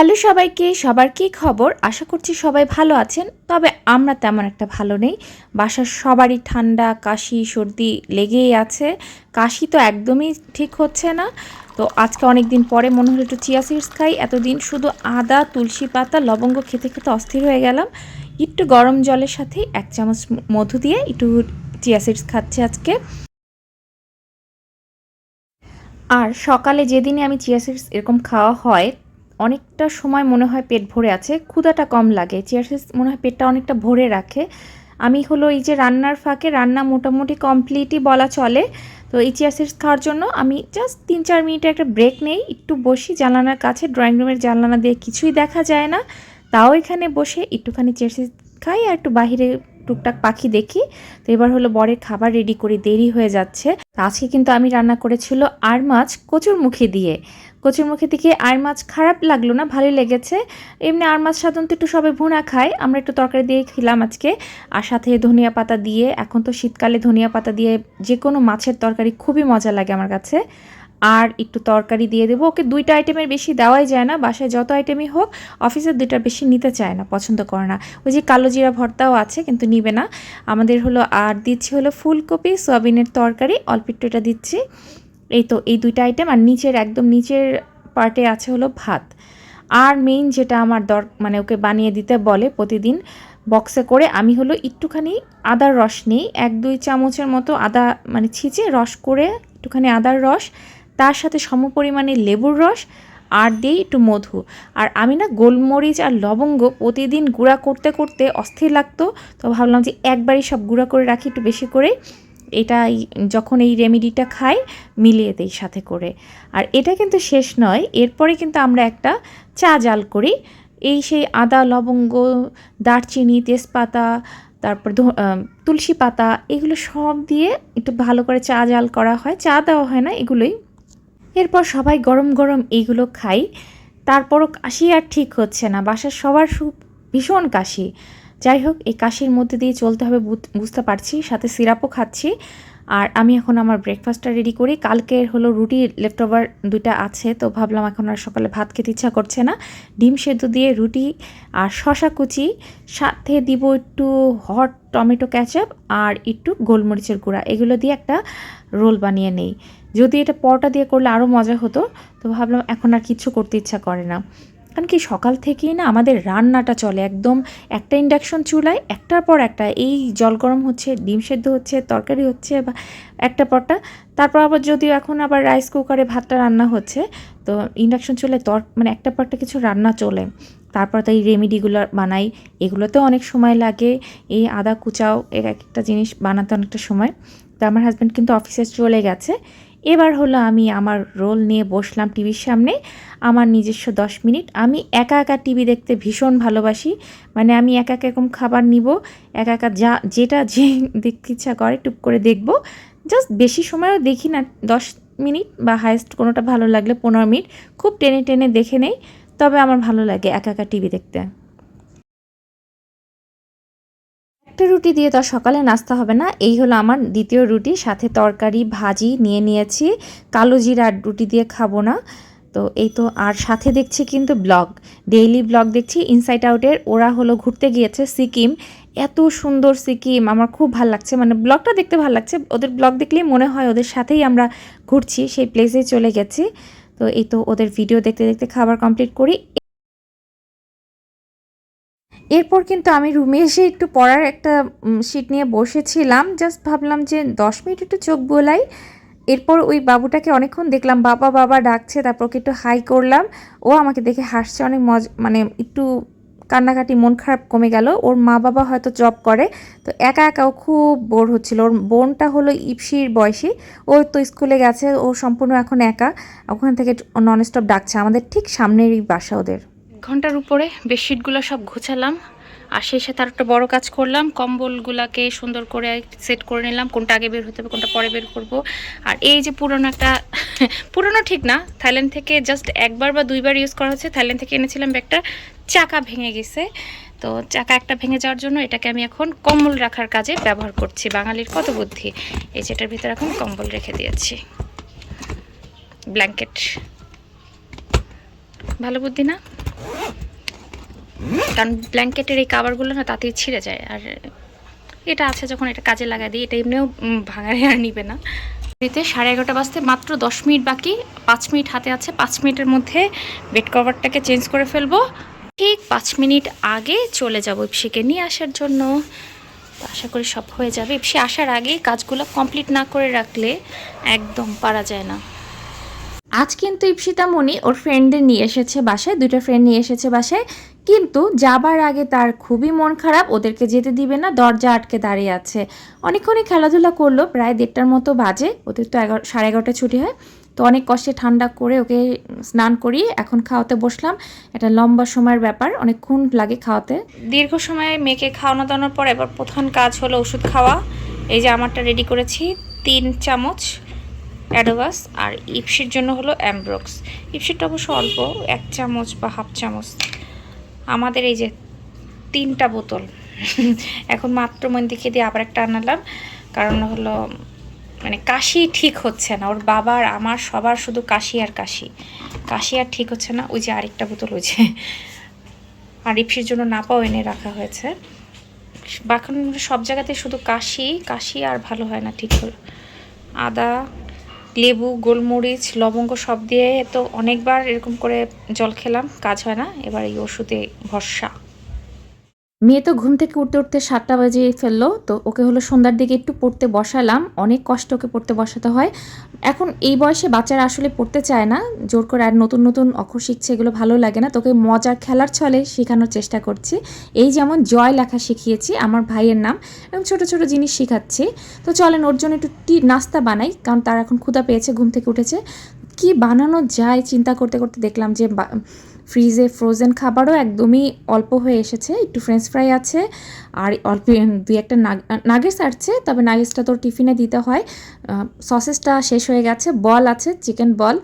Hello সবাইকে, সবার কী খবর? আশা করছি সবাই ভালো আছেন, তবে আমরা তেমন একটা ভালো নেই। বাসার সবারই ঠান্ডা, কাশি, সর্দি লেগেই আছে। কাশি তো একদমই ঠিক হচ্ছে না। তো আজকে অনেক দিন পরে মনে হলো একটু চিয়া সিডস খাই। এতদিন শুধু আদা, তুলসী পাতা, লবঙ্গ খেতে খেতে অস্থির হয়ে গেলাম। একটু গরম জলের সাথে এক চামচ মধু দিয়ে একটু চিয়া সিডস খাচ্ছি আজকে। আর সকালে যেদিনে আমি চিয়া সিডস এরকম খাওয়া হয় অনেকটা সময় মনে হয় পেট ভরে আছে ক্ষুদাটা কম লাগে চিয়া সিডস মনে হয় পেটটা অনেকটা ভরে রাখে। আমি হলো এই যে রান্নার ফাঁকে রান্না মোটামুটি কমপ্লিটই বলা চলে, তো এই চিয়া খাওয়ার জন্য আমি জাস্ট তিন চার মিনিটের একটা ব্রেক নেই, একটু বসি জানালার কাছে, ড্রয়িং রুমের জানালা দিয়ে কিছুই দেখা যায় না, তাও এখানে বসে একটুখানি চিয়া খাই আর একটু বাহিরে টুকটাক পাখি দেখি, তো এবার হলো বরের খাবার রেডি করে, দেরি হয়ে যাচ্ছে। আজকে কিন্তু আমি রান্না করেছিল আর মাছ কচুর মুখে দিয়ে কচুর মুখে থেকে আর মাছ খারাপ লাগল না, ভালোই লেগেছে। এমনি আর মাছ সাধারণত একটু সবাই ভুনা খায়, আমরা একটু তরকারি দিয়ে খেলাম আজকে। আর সাথে ধনিয়া পাতা দিয়ে, এখন তো শীতকালে ধনিয়া পাতা দিয়ে যে কোনো মাছের তরকারি খুবই মজা লাগে আমার কাছে। আর একটু তরকারি দিয়ে দেবো, ওকে দুইটা আইটেমের বেশি দেওয়াই যায় না, বাসায় যত আইটেমই হোক অফিসের দুইটার বেশি নিতে চায় না, পছন্দ করে না। ওই যে কালো জিরা ভর্তাও আছে, কিন্তু নিবে না। আমাদের হলো, আর দিচ্ছি হলো ফুলকপি, সয়াবিনের তরকারি, অল্প একটু এটা দিচ্ছি। এই তো, এই দুইটা আইটেম আর নিচের, একদম নিচের পার্টে আছে হলো ভাত। আর মেইন যেটা আমার দর মানে ওকে বানিয়ে দিতে বলে প্রতিদিন বক্সে করে আমি হলো একটুখানি আদার রস নিই। এক, দুই চামচের মতো আদা মানে ছিঁচে রস করে একটুখানি আদার রস, তার সাথে সমপরিমাণে লেবুর রস, আর দিই একটু মধু। আর আমি না গোলমরিচ আর লবঙ্গ প্রতিদিন গুঁড়া করতে করতে অস্থির লাগতো, তো ভাবলাম যে একবারই সব গুঁড়া করে রাখি একটু বেশি করে এটা যখন এই রেমেডিটা খাই, মিলিয়ে দেই সাথে করে। আর এটা কিন্তু শেষ নয়, এরপরে কিন্তু আমরা একটা চা জাল করি। এই সেই আদা, লবঙ্গ, দারচিনি, তেজপাতা, তারপর তুলসী পাতা, এগুলো সব দিয়ে একটু ভালো করে চা জাল করা হয়। চা দেওয়া হয় না এগুলোই। এরপর সবাই গরম গরম এইগুলো খাই। তারপরও কাশি আর ঠিক হচ্ছে না। বাসার সবার ভীষণ কাশি। যাই হোক, এই কাশির মধ্যে দিয়ে চলতে হবে বুঝতে পারছি। সাথে সিরাপও খাচ্ছি। আর আমি এখন আমার ব্রেকফাস্টটা রেডি করি। কালকের হলো রুটি লেফট ওভার দুইটা আছে, তো ভাবলাম এখন আর সকালে ভাত খেতে ইচ্ছা করছে না। ডিম সেদ্ধ দিয়ে রুটি আর শশা কুচি। সাথে দিব একটু হট টমেটো ক্যাচাপ আর একটু গোলমরিচের গুঁড়া। এগুলো দিয়ে একটা রোল বানিয়ে নেই। যদি এটা পরোটা দিয়ে করলে আরও মজা হতো, তো ভাবলাম এখন আর কিছু করতে ইচ্ছা করে না। কারণ কি সকাল থেকেই না আমাদের রান্নাটা চলে একদম একটা ইন্ডাকশন চুলায়, একটার পর একটা এই জল গরম হচ্ছে, ডিম সেদ্ধ হচ্ছে, তরকারি হচ্ছে বা একটা পরটা। তারপর আবার যদিও এখন আবার রাইস কুকারে ভাতটা রান্না হচ্ছে, তো ইন্ডাকশন চুলায় তর মানে একটা পরটা কিছু রান্না চলে। তারপর তো এই রেমিডিগুলো বানাই, এগুলোতেও অনেক সময় লাগে, এই আদা কুচাও এক একটা জিনিস বানাতে অনেকটা সময়। তো আমার হাজব্যান্ড কিন্তু অফিসে চলে গেছে এবার হলো আমি আমার রোল নিয়ে বসলাম টিভির সামনে। আমার নিজস্ব দশ মিনিট। আমি একা একা টিভি দেখতে ভীষণ ভালোবাসি। মানে আমি একা একা এরকম খাবার নিব, একা একা যা, যেটা যে দেখতে ইচ্ছা করে টুপ করে দেখব। জাস্ট বেশি সময়ও দেখি না। দশ মিনিট বা হায়েস্ট কোনোটা ভালো লাগলে পনেরো মিনিট। খুব টেনে টেনে দেখে নেই। তবে আমার ভালো লাগে একা একা টিভি দেখতে। একটা রুটি দিয়ে তো সকালে নাস্তা হবে না। এই হলো আমার দ্বিতীয় রুটি, সাথে তরকারি, ভাজি নিয়ে নিয়েছি। কালো জিরার রুটি দিয়ে খাব না। তো এই তো, আর সাথে দেখছি কিন্তু ব্লগ, ডেইলি ব্লগ দেখছি ইনসাইড আউটের ওরা হলো ঘুরতে গিয়েছে সিকিম। এত সুন্দর সিকিম, আমার খুব ভালো লাগছে। মানে ব্লগটা দেখতে ভালো লাগছে, ওদের ব্লগ দেখলেই মনে হয় ওদের সাথেই আমরা ঘুরছি, সেই প্লেসে চলে গেছি। তো এই তো, ওদের ভিডিও দেখতে দেখতে খাবার কমপ্লিট করি। এরপর কিন্তু আমি রুমে এসে একটু পড়ার একটা শিট নিয়ে বসেছিলাম। জাস্ট ভাবলাম যে দশ মিনিট একটু চোখ বোলাই। এরপর ওই বাবুটাকে অনেকক্ষণ দেখলাম, বাবা বাবা, ডাকছে। তারপর ওকে একটু হাই করলাম। ও আমাকে দেখে হাসছে, অনেক মজ মানে একটু কান্নাকাটি, মন খারাপ কমে গেল। ওর মা বাবা হয়তো জব করে। তো একা একাও খুব বোর হচ্ছিল। ওর বোনটা হলো ইপসির বয়সী। ও তো স্কুলে গেছে, ও সম্পূর্ণ এখন একা। ওখান থেকে নন স্টপ ডাকছে। আমাদের ঠিক সামনেরই বাসা ওদের। ঘণ্টার উপরে বেডশিটগুলো সব গুছালাম। আর সেই সাথে আর একটা বড়ো কাজ করলাম, কম্বলগুলাকে সুন্দর করে সেট করে নিলাম, কোনটা আগে বের হতে হবে, কোনটা পরে বের করব। আর এই যে পুরনো একটা, পুরনো ঠিক না, থাইল্যান্ড থেকে জাস্ট একবার বা দুইবার ইউজ করা হচ্ছে, থাইল্যান্ড থেকে এনেছিলাম ব্যাগটা, চাকা ভেঙে গেছে। তো চাকা একটা ভেঙে যাওয়ার জন্য এটাকে আমি এখন কম্বল রাখার কাজে ব্যবহার করছি, বাঙালির কত বুদ্ধি। এই যেটার ভিতরে এখন কম্বল রেখে দিয়েছি। ব্ল্যাঙ্কেট। ভালো বুদ্ধি না? কারণ ব্ল্যাঙ্কেটের এই কাভারগুলো না তাড়াতাড়ি ছিঁড়ে যায়। আর এটা আছে যখন এটা কাজে লাগাই দিই, এটা এমনিও ভাঙারে আর নিবে না। এতে সাড়ে এগারোটা বাজতে মাত্র দশ মিনিট বাকি, পাঁচ মিনিট হাতে আছে, পাঁচ মিনিটের মধ্যে বেড কভারটাকে চেঞ্জ করে ফেলব। ঠিক পাঁচ মিনিট আগে চলে যাব ইপসিকে নিয়ে আসার জন্য। আশা করি সব হয়ে যাবে। ইপসি আসার আগেই কাজগুলো কমপ্লিট না করে রাখলে একদম পারা যায় না। আজ কিন্তু ইপসিতা মনি ওর ফ্রেন্ডদের নিয়ে এসেছে বাসায় দুটো ফ্রেন্ড নিয়ে এসেছে বাসায়। কিন্তু যাবার আগে তার খুবই মন খারাপ, ওদেরকে যেতে দিবে না, দরজা আটকে দাঁড়িয়ে আছে। অনেকক্ষণই খেলাধুলা করল, প্রায় দেড়টার মতো বাজে, ওদের তো এগারো, সাড়ে এগারোটা ছুটি হয়। তো অনেক কষ্টে ঠান্ডা করে ওকে স্নান করিয়ে এখন খাওয়াতে বসলাম। এটা লম্বা সময়ের ব্যাপার, অনেকক্ষণ লাগে খাওয়াতে। দীর্ঘ সময় মেয়েকে খাওয়ানো দাওয়ানোর পর এবার প্রধান কাজ হলো ওষুধ খাওয়া। এই যে আমারটা রেডি করেছি, তিন চামচ অ্যাডোভাস আর ইপসির জন্য হলো অ্যামব্রক্স। ইপসিরটা অবশ্য অল্প, এক চামচ বা হাফ চামচ। আমাদের এই যে তিনটা বোতল, এখন মাত্র মন্দিকে দিয়ে আবার একটা আনালাম। কারণ হলো মানে কাশি ঠিক হচ্ছে না। ওর বাবার, আমার সবার শুধু কাশি আর কাশি। কাশি আর ঠিক হচ্ছে না, ওই যে আরেকটা বোতল ওই যে। আর ইপসির জন্য নাপাও এনে রাখা হয়েছে। বাকি সব জায়গাতে শুধু কাশি কাশি আর ভালো হয় না ঠিক করে আদা লেবু, গোলমরিচ, লবঙ্গ সব দিয়ে তো অনেকবার এরকম করে জল খেলাম, কাজ হয় না। এবার এই ওষুধে ভরসা। মেয়ে তো ঘুম থেকে উঠতে উঠতে সাতটা বাজে ফেলল, তো ওকে হলো সন্ধ্যার দিকে একটু পড়তে বসালাম। অনেক কষ্ট ওকে পড়তে বসাতে হয়। এখন এই বয়সে বাচ্চারা আসলে পড়তে চায় না, জোর করে আর নতুন নতুন অক্ষর শিখছে, এগুলো ভালো লাগে না। তোকে মজার খেলার ছলে শেখানোর চেষ্টা করছি। এই যেমন জয় লেখা শিখিয়েছি, আমার ভাইয়ের নাম, এবং ছোট ছোট জিনিস শেখাচ্ছি। তো চলেন ওর জন্য একটু টি, নাস্তা বানাই, কারণ তার এখন ক্ষুধা পেয়েছে, ঘুম থেকে উঠেছে। কি বানানো যায় চিন্তা করতে করতে দেখলাম যে ফ্রিজে ফ্রোজেন খাবারও একদমই অল্প হয়ে এসেছে, একটু ফ্রেঞ্চ ফ্রাই আছে, আর অল্প দুই একটা নাগেটস আছে তবে নাগেটসটা তোর টিফিনে দিতে হয়। সসেসটা শেষ হয়ে গেছে বল আছে চিকেন বল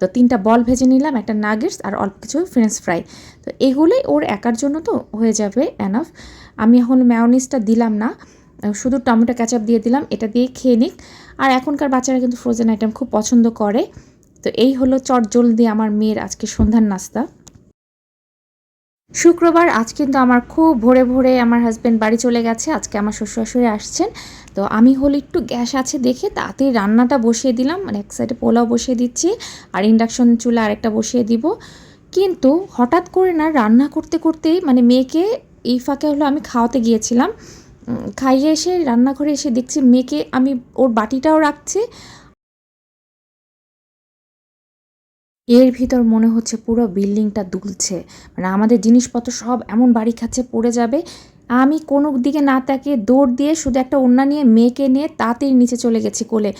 তো তিনটা বল ভেজে নিলাম, একটা নাগেটস আর অল্প কিছু ফ্রেঞ্চ ফ্রাই তো এগুলোই ওর একার জন্য তো হয়ে যাবে এনাফ আমি এখন ম্যাওনিসটা দিলাম না শুধু টমেটো ক্যাচাপ দিয়ে দিলাম, এটা দিয়ে খেয়ে নিক। আর এখনকার বাচ্চারা কিন্তু ফ্রোজেন আইটেম খুব পছন্দ করে। তো এই হলো চট জলদি আমার মেয়ের আজকে সন্ধ্যার নাস্তা। শুক্রবার, আজ কিন্তু আমার খুব ভোরে ভোরে আমার হাজব্যান্ড বাড়ি চলে গেছে, আজকে আমার শ্বশুর শাশুড়ি আসছেন। তো আমি হলো একটু গ্যাস আছে দেখে তাড়াতাড়ি রান্নাটা বসিয়ে দিলাম মানে এক সাইডে পোলাও বসিয়ে দিচ্ছি আর ইন্ডাকশন চুলা আরেকটা বসিয়ে দিব। কিন্তু হঠাৎ করে না রান্না করতে করতেই মানে মেয়েকে এই ফাঁকে হলো আমি খাওয়াতে গিয়েছিলাম। খাইয়ে এসে রান্নাঘরে এসে দেখছি মেয়েকে আমি ওর বাটিটাও রাখছি এর ভিতর মনে হচ্ছে পুরো বিল্ডিংটা দুলছে। মানে আমাদের জিনিসপত্র সব এমন বাড়ি খাচ্ছে, পড়ে যাবে। আমি কোনো দিকে না তাকিয়ে দৌড় দিয়ে শুধু একটা ওড়না নিয়ে মেয়েকে নিয়ে তাতেই নিচে চলে গেছি কোলে।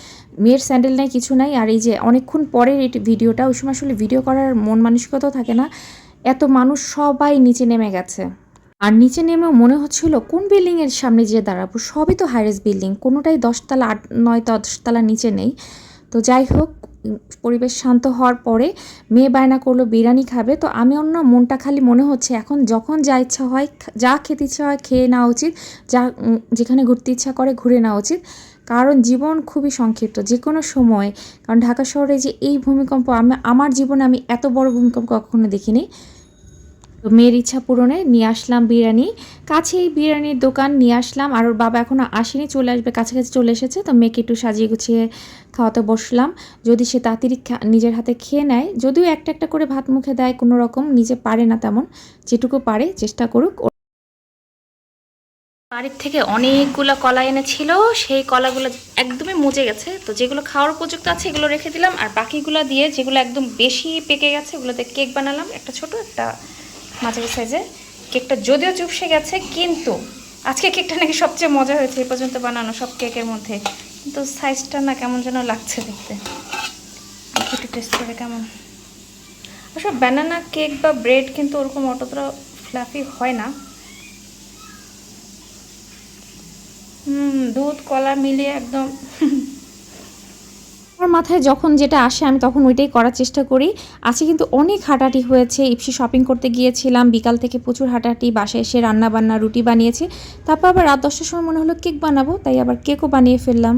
মেয়ের স্যান্ডেল নাই, কিছু নাই। আর এই যে অনেকক্ষণ পরের এই ভিডিওটা, ওই সময় আসলে ভিডিও করার মন মানসিকতাও থাকে না। এত মানুষ সবাই নিচে নেমে গেছে। আর নিচে নেমেও মনে হচ্ছিল, কোন বিল্ডিংয়ের সামনে যেয়ে দাঁড়াবো? সবই তো হাইরেস বিল্ডিং, কোনোটাই দশতলা আট নয়, দশতলা নিচে নেই। তো যাই হোক পরিবেশ শান্ত হওয়ার পরে মেয়ে বায়না করল, বিরিয়ানি খাবে? তো আমি অন্য মনটা খালি মনে হচ্ছে, এখন যখন যা ইচ্ছা হয়, যা খেতে ইচ্ছা হয় খেয়ে নেওয়া উচিত, যা যেখানে ঘুরতে ইচ্ছা করে ঘুরে নেওয়া উচিত। কারণ জীবন খুবই সংক্ষিপ্ত যে কোনো সময়। কারণ ঢাকা শহরে যে এই ভূমিকম্প, আমি, আমার জীবনে আমি এত বড় ভূমিকম্প কখনো দেখিনি। তো মেয়ের ইচ্ছা পূরণে নিয়ে আসলাম বিরিয়ানি। কাছেই বিরিয়ানির দোকান নিয়ে আসলাম। আর ওর বাবা এখনও আসেনি, চলে আসবে, কাছাকাছি চলে এসেছে। তো মেয়েকে একটু সাজিয়ে গুছিয়ে খাওয়াতে বসলাম। যদি সে তাড়াতাড়ি নিজের হাতে খেয়ে নেয়, যদিও একটা একটা করে ভাত মুখে দেয়, কোনো রকম নিজে পারে না তেমন। যেটুকু পারে, চেষ্টা করুক। বাড়ির থেকে অনেকগুলো কলা এনেছিল, সেই কলাগুলো একদমই মুজে গেছে। তো যেগুলো খাওয়ার উপযুক্ত আছে, এগুলো রেখে দিলাম। আর বাকিগুলো দিয়ে, যেগুলো একদম বেশি পেকে গেছে, ওগুলোতে কেক বানালাম। একটা ছোট, একটা মাঝারি সাইজে কেকটা যদিও চুপসে গেছে, কিন্তু আজকে কেকটা নাকি সবচেয়ে মজা হয়েছে এই পর্যন্ত বানানো সব কেকের মধ্যে। কিন্তু সাইজটা না কেমন যেন লাগছে দেখতে। দেখি একটু টেস্ট করে কেমন। আসলে ব্যানানা কেক বা ব্রেড কিন্তু ওরকম অতটা ফ্লাফি হয় না। দুধ, কলা মিলিয়ে একদম আমার মাথায় যখন যেটা আসে, আমি তখন ওইটাই করার চেষ্টা করি। আজকে কিন্তু অনেক হাঁটাহাঁটি হয়েছে। ইপসি শপিং করতে গিয়েছিলাম, বিকাল থেকে প্রচুর হাঁটাহাঁটি, বাসায় এসে রান্না বান্না রুটি বানিয়েছি। তারপর আবার রাত দশটার সময় মনে হলো কেক বানাবো, তাই আবার কেকও বানিয়ে ফেললাম।